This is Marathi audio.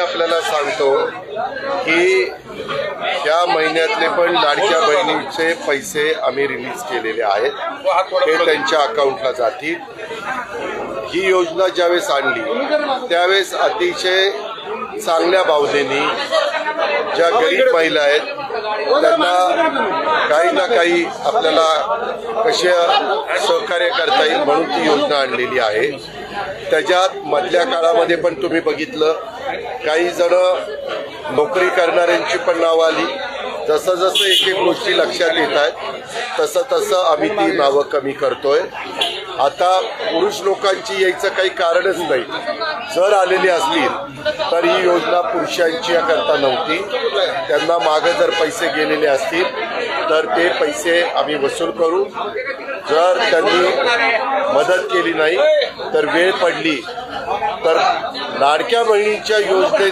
आपल्याला सांगतो की या महिन्यातले पण लाडक्या बहिणीचे पैसे आम्ही रिलीज केलेले आहेत. ते त्यांच्या अकाउंटला जातील. ही योजना ज्यावेळेस आणली त्यावेळेस अतिशय चांगल्या भावनेनी ज्या गरीब महिला आहेत त्यांना काही ना काही आपल्याला कसे सहकार्य करता येईल म्हणून ती योजना आणलेली आहे. त्याच्यात मधल्या काळामध्ये पण तुम्ही बघितलं काही जण नोकरी करणाऱ्यांची पण नावं आली. जसं जसं एक एक गोष्टी लक्षात येत आहेत तसं तसं आम्ही ती नावं कमी करतोय. आता पुरुष लोकांची यायचं काही कारणच नाही. जर आलेली असतील तर ही योजना पुरुषांची करता नव्हती. त्यांना मागं जर पैसे गेलेले असतील तर ते पैसे आम्ही वसूल करू. जर त्यांनी मदत केली नाही तर वेळ पडली तर लाडक्या बहिणीच्या योजने